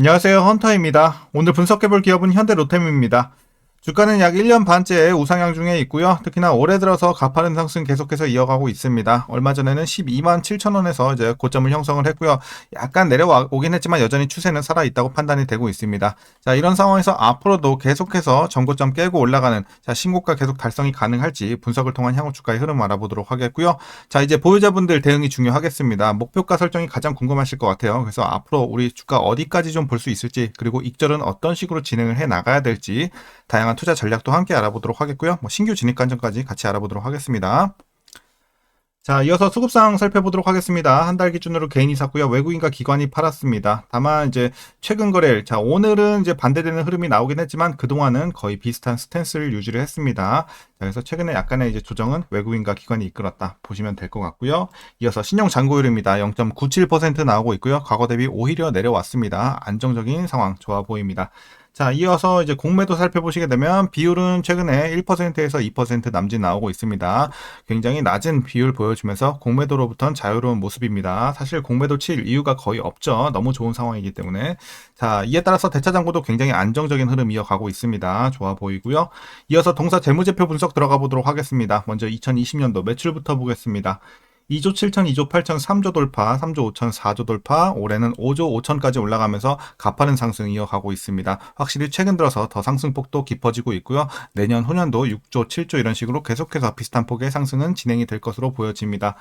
안녕하세요. 헌터입니다. 오늘 분석해볼 기업은 현대로템입니다. 주가는 약 1년 반째 우상향 중에 있고요. 특히나 올해 들어서 가파른 상승 계속해서 이어가고 있습니다. 얼마 전에는 12만 7천 원에서 이제 고점을 형성을 했고요. 약간 내려오긴 했지만 여전히 추세는 살아 있다고 판단이 되고 있습니다. 자, 이런 상황에서 앞으로도 계속해서 전고점 깨고 올라가는 자, 신고가 계속 달성이 가능할지 분석을 통한 향후 주가의 흐름 알아보도록 하겠고요. 자, 이제 보유자분들 대응이 중요하겠습니다. 목표가 설정이 가장 궁금하실 것 같아요. 그래서 앞으로 우리 주가 어디까지 좀 볼 수 있을지 그리고 익절은 어떤 식으로 진행을 해 나가야 될지 다양한 투자 전략도 함께 알아보도록 하겠고요. 뭐 신규 진입 관점까지 같이 알아보도록 하겠습니다. 자, 이어서 수급상 살펴보도록 하겠습니다. 한 달 기준으로 개인이 샀고요. 외국인과 기관이 팔았습니다. 다만 이제 최근 거래일, 자, 오늘은 이제 반대되는 흐름이 나오긴 했지만 그동안은 거의 비슷한 스탠스를 유지를 했습니다. 자, 그래서 최근에 약간의 이제 조정은 외국인과 기관이 이끌었다 보시면 될 것 같고요. 이어서 신용 잔고율입니다. 0.97% 나오고 있고요. 과거 대비 오히려 내려왔습니다. 안정적인 상황 좋아 보입니다. 자, 이어서 이제 공매도 살펴보시게 되면 비율은 최근에 1%에서 2% 남짓 나오고 있습니다. 굉장히 낮은 비율 보여주면서 공매도로부터는 자유로운 모습입니다. 사실 공매도 칠 이유가 거의 없죠. 너무 좋은 상황이기 때문에. 자, 이에 따라서 대차장고도 굉장히 안정적인 흐름 이어가고 있습니다. 좋아 보이고요. 이어서 동사 재무제표 분석 들어가 보도록 하겠습니다. 먼저 2020년도 매출부터 보겠습니다. 2조 7천, 2조 8천, 3조 돌파, 3조 5천, 4조 돌파, 올해는 5조 5천까지 올라가면서 가파른 상승 이어가고 있습니다. 확실히 최근 들어서 더 상승폭도 깊어지고 있고요. 내년 후년도 6조, 7조 이런 식으로 계속해서 비슷한 폭의 상승은 진행이 될 것으로 보여집니다.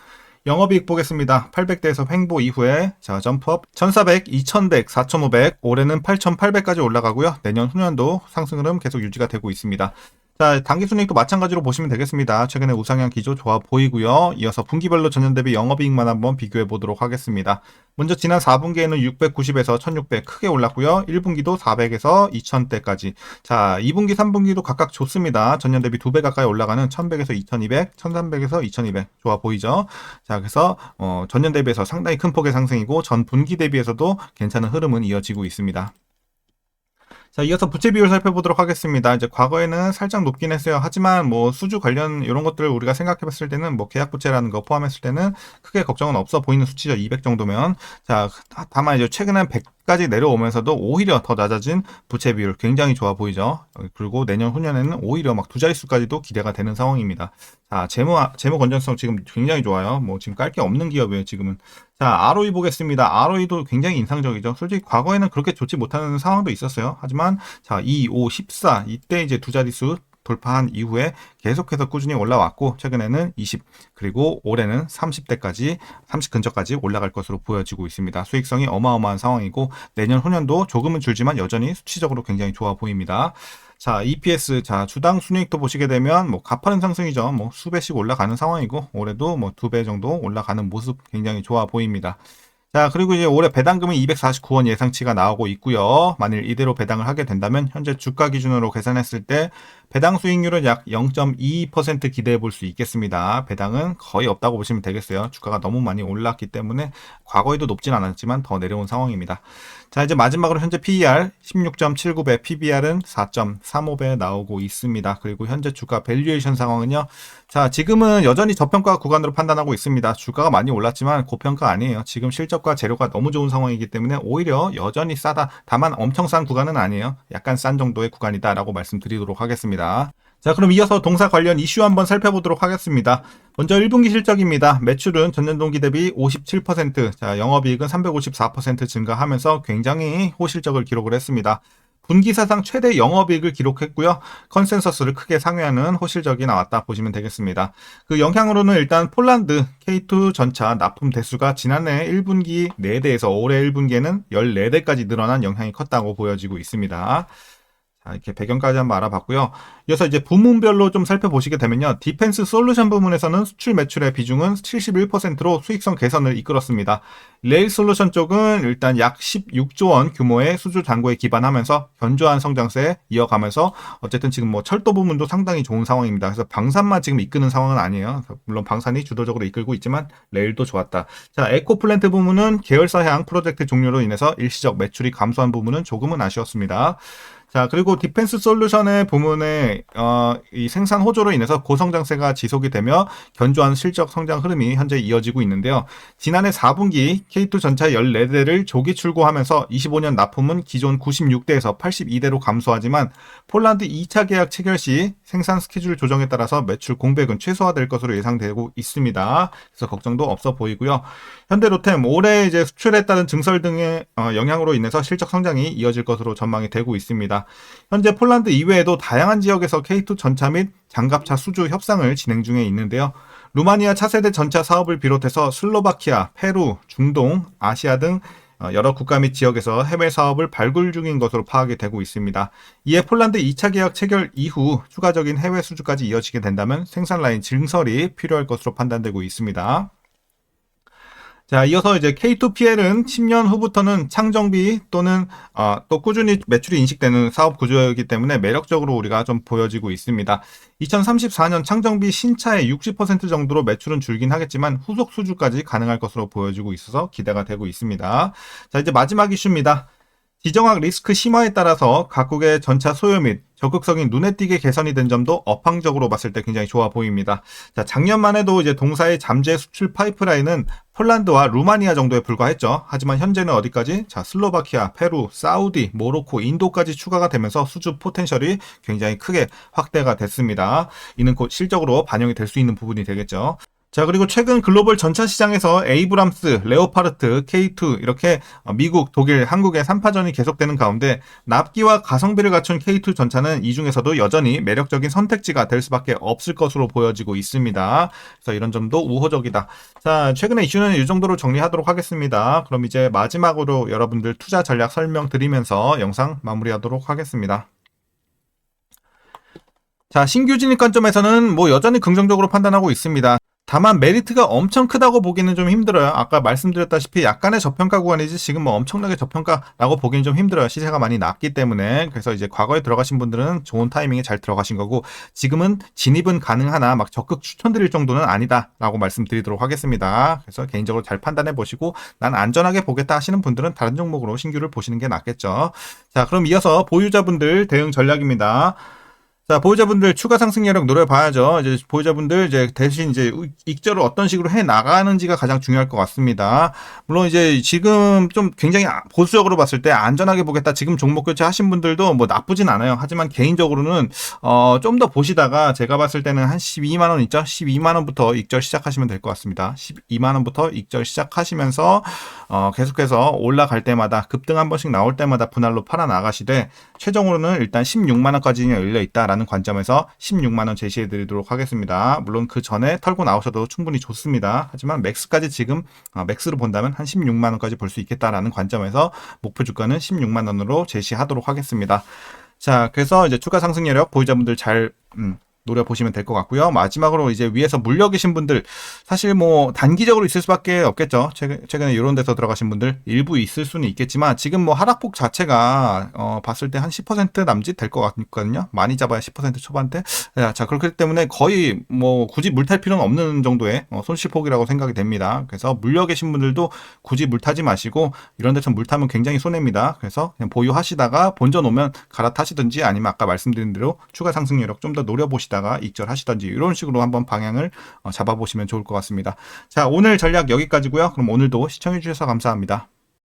영업이익 보겠습니다. 800대에서 횡보 이후에 자 점프업 1400, 2100, 4500 올해는 8800까지 올라가고요. 내년 후년도 상승 흐름 계속 유지가 되고 있습니다. 자, 단기 순이익도 마찬가지로 보시면 되겠습니다. 최근에 우상향 기조 좋아 보이고요. 이어서 분기별로 전년 대비 영업이익만 한번 비교해 보도록 하겠습니다. 먼저 지난 4분기에는 690에서 1600 크게 올랐고요. 1분기도 400에서 2000대까지. 자, 2분기, 3분기도 각각 좋습니다. 전년 대비 2배 가까이 올라가는 1100에서 2200, 1300에서 2200 좋아 보이죠? 자, 그래서 어, 전년 대비해서 상당히 큰 폭의 상승이고 전 분기 대비해서도 괜찮은 흐름은 이어지고 있습니다. 자, 이어서 부채 비율 살펴보도록 하겠습니다. 이제 과거에는 살짝 높긴 했어요. 하지만 뭐 수주 관련 이런 것들을 우리가 생각해 봤을 때는 뭐 계약 부채라는 거 포함했을 때는 크게 걱정은 없어 보이는 수치죠. 200 정도면. 자, 다만 이제 최근엔 100 까지 내려오면서도 오히려 더 낮아진 부채 비율 굉장히 좋아 보이죠. 그리고 내년 후년에는 오히려 막 두 자릿수까지도 기대가 되는 상황입니다. 자, 재무 재무 건전성 지금 굉장히 좋아요. 뭐 지금 깔 게 없는 기업이에요, 지금은. 자, ROE 보겠습니다. ROE도 굉장히 인상적이죠. 솔직히 과거에는 그렇게 좋지 못하는 상황도 있었어요. 하지만 자, 2, 5, 14 이때 이제 두 자릿수 돌파한 이후에 계속해서 꾸준히 올라왔고 최근에는 20 그리고 올해는 30대까지 30 근처까지 올라갈 것으로 보여지고 있습니다. 수익성이 어마어마한 상황이고 내년 후년도 조금은 줄지만 여전히 수치적으로 굉장히 좋아 보입니다. 자, EPS, 자, 주당 순이익도 보시게 되면, 뭐, 가파른 상승이죠. 뭐, 수배씩 올라가는 상황이고, 올해도 뭐, 두 배 정도 올라가는 모습 굉장히 좋아 보입니다. 자, 그리고 이제 올해 배당금은 249원 예상치가 나오고 있고요. 만일 이대로 배당을 하게 된다면 현재 주가 기준으로 계산했을 때 배당 수익률은 약 0.22% 기대해 볼 수 있겠습니다. 배당은 거의 없다고 보시면 되겠어요. 주가가 너무 많이 올랐기 때문에 과거에도 높진 않았지만 더 내려온 상황입니다. 자, 이제 마지막으로 현재 PER 16.79배, PBR은 4.35배 나오고 있습니다. 그리고 현재 주가 밸류에이션 상황은요. 자, 지금은 여전히 저평가 구간으로 판단하고 있습니다. 주가가 많이 올랐지만 고평가 아니에요. 지금 실적과 재료가 너무 좋은 상황이기 때문에 오히려 여전히 싸다. 다만 엄청 싼 구간은 아니에요. 약간 싼 정도의 구간이다라고 말씀드리도록 하겠습니다. 있습니다. 자, 그럼 이어서 동사 관련 이슈 한번 살펴보도록 하겠습니다. 먼저 1분기 실적입니다. 매출은 전년 동기 대비 57%, 자, 영업이익은 354% 증가하면서 굉장히 호실적을 기록을 했습니다. 분기 사상 최대 영업이익을 기록했고요. 컨센서스를 크게 상회하는 호실적이 나왔다 보시면 되겠습니다. 그 영향으로는 일단 폴란드 K2 전차 납품 대수가 지난해 1분기 4대에서 올해 1분기에는 14대까지 늘어난 영향이 컸다고 보여지고 있습니다. 자, 이렇게 배경까지 한번 알아봤고요. 이어서 이제 부문별로 좀 살펴보시게 되면요. 디펜스 솔루션 부문에서는 수출 매출의 비중은 71%로 수익성 개선을 이끌었습니다. 레일 솔루션 쪽은 일단 약 16조 원 규모의 수주 잔고에 기반하면서 견조한 성장세 이어가면서 어쨌든 지금 뭐 철도 부문도 상당히 좋은 상황입니다. 그래서 방산만 지금 이끄는 상황은 아니에요. 물론 방산이 주도적으로 이끌고 있지만 레일도 좋았다. 자, 에코플랜트 부문은 계열사 향 프로젝트 종료로 인해서 일시적 매출이 감소한 부분은 조금은 아쉬웠습니다. 자, 그리고 디펜스 솔루션의 부문에 어, 이 생산 호조로 인해서 고성장세가 지속이 되며 견조한 실적 성장 흐름이 현재 이어지고 있는데요. 지난해 4분기 K2 전차 14대를 조기 출고하면서 25년 납품은 기존 96대에서 82대로 감소하지만 폴란드 2차 계약 체결 시 생산 스케줄 조정에 따라서 매출 공백은 최소화될 것으로 예상되고 있습니다. 그래서 걱정도 없어 보이고요. 현대로템 올해 이제 수출에 따른 증설 등의 어, 영향으로 인해서 실적 성장이 이어질 것으로 전망이 되고 있습니다. 현재 폴란드 이외에도 다양한 지역에서 K2 전차 및 장갑차 수주 협상을 진행 중에 있는데요. 루마니아 차세대 전차 사업을 비롯해서 슬로바키아, 페루, 중동, 아시아 등 어, 여러 국가 및 지역에서 해외 사업을 발굴 중인 것으로 파악이 되고 있습니다. 이에 폴란드 2차 계약 체결 이후 추가적인 해외 수주까지 이어지게 된다면 생산 라인 증설이 필요할 것으로 판단되고 있습니다. 자, 이어서 이제 K2PL은 10년 후부터는 창정비 또는 어, 또 꾸준히 매출이 인식되는 사업 구조이기 때문에 매력적으로 우리가 좀 보여지고 있습니다. 2034년 창정비 신차의 60% 정도로 매출은 줄긴 하겠지만 후속 수주까지 가능할 것으로 보여지고 있어서 기대가 되고 있습니다. 자, 이제 마지막 이슈입니다. 지정학 리스크 심화에 따라서 각국의 전차 소요 및 적극성이 눈에 띄게 개선이 된 점도 업황적으로 봤을 때 굉장히 좋아 보입니다. 자, 작년만 해도 이제 동사의 잠재 수출 파이프라인은 폴란드와 루마니아 정도에 불과했죠. 하지만 현재는 어디까지? 자, 슬로바키아, 페루, 사우디, 모로코, 인도까지 추가가 되면서 수주 포텐셜이 굉장히 크게 확대가 됐습니다. 이는 곧 실적으로 반영이 될 수 있는 부분이 되겠죠. 자, 그리고 최근 글로벌 전차 시장에서 에이브람스, 레오파르트, K2 이렇게 미국, 독일, 한국의 3파전이 계속되는 가운데 납기와 가성비를 갖춘 K2 전차는 이 중에서도 여전히 매력적인 선택지가 될 수밖에 없을 것으로 보여지고 있습니다. 그래서 이런 점도 우호적이다. 자, 최근에 이슈는 이 정도로 정리하도록 하겠습니다. 그럼 이제 마지막으로 여러분들 투자 전략 설명드리면서 영상 마무리하도록 하겠습니다. 자, 신규 진입 관점에서는 뭐 여전히 긍정적으로 판단하고 있습니다. 다만 메리트가 엄청 크다고 보기는 좀 힘들어요. 아까 말씀드렸다시피 약간의 저평가 구간이지 지금 뭐 엄청나게 저평가라고 보기는 좀 힘들어요. 시세가 많이 낮기 때문에 그래서 이제 과거에 들어가신 분들은 좋은 타이밍에 잘 들어가신 거고 지금은 진입은 가능하나 막 적극 추천드릴 정도는 아니다라고 말씀드리도록 하겠습니다. 그래서 개인적으로 잘 판단해 보시고 난 안전하게 보겠다 하시는 분들은 다른 종목으로 신규를 보시는 게 낫겠죠. 자, 그럼 이어서 보유자분들 대응 전략입니다. 자, 보유자분들 추가 상승률력 노려봐야죠. 이제 보유자분들 이제 대신 이제 익절을 어떤 식으로 해 나가는지가 가장 중요할 것 같습니다. 물론 이제 지금 좀 굉장히 보수적으로 봤을 때 안전하게 보겠다. 지금 종목 교체 하신 분들도 뭐 나쁘진 않아요. 하지만 개인적으로는 어, 좀 더 보시다가 제가 봤을 때는 한 12만 원 있죠. 12만 원부터 익절 시작하시면 될 것 같습니다. 12만 원부터 익절 시작하시면서 어, 계속해서 올라갈 때마다 급등 한 번씩 나올 때마다 분할로 팔아 나가시되 최종으로는 일단 16만 원까지는 열려 있다라는 관점에서 16만 원 제시해 드리도록 하겠습니다. 물론 그 전에 털고 나오셔도 충분히 좋습니다. 하지만 맥스까지 지금 어, 맥스로 본다면 한 16만 원까지 볼 수 있겠다라는 관점에서 목표 주가는 16만 원으로 제시하도록 하겠습니다. 자, 그래서 이제 추가 상승 여력 보유자분들 잘 음, 노려보시면 될 것 같고요. 마지막으로 이제 위에서 물려 계신 분들 사실 뭐 단기적으로 있을 수밖에 없겠죠. 최근, 최근 에 이런 데서 들어가신 분들 일부 있을 수는 있겠지만 지금 뭐 하락폭 자체가 어, 봤을 때 한 10% 남짓 될 것 같거든요. 많이 잡아야 10% 초반대. 자, 그렇기 때문에 거의 뭐 굳이 물탈 필요는 없는 정도의 어, 손실폭이라고 생각이 됩니다. 그래서 물려 계신 분들도 굳이 물타지 마시고 이런 데서 물타면 굉장히 손해입니다. 그래서 보유하시다가 본전 오면 갈아타시든지 아니면 아까 말씀드린 대로 추가 상승 여력 좀 더 노려보시다 하시다가 익절하시던지 이런 식으로 한번 방향을 어, 잡아보시면 좋을 것 같습니다. 자, 오늘 전략 여기까지고요. 그럼 오늘도 시청해 주셔서 감사합니다.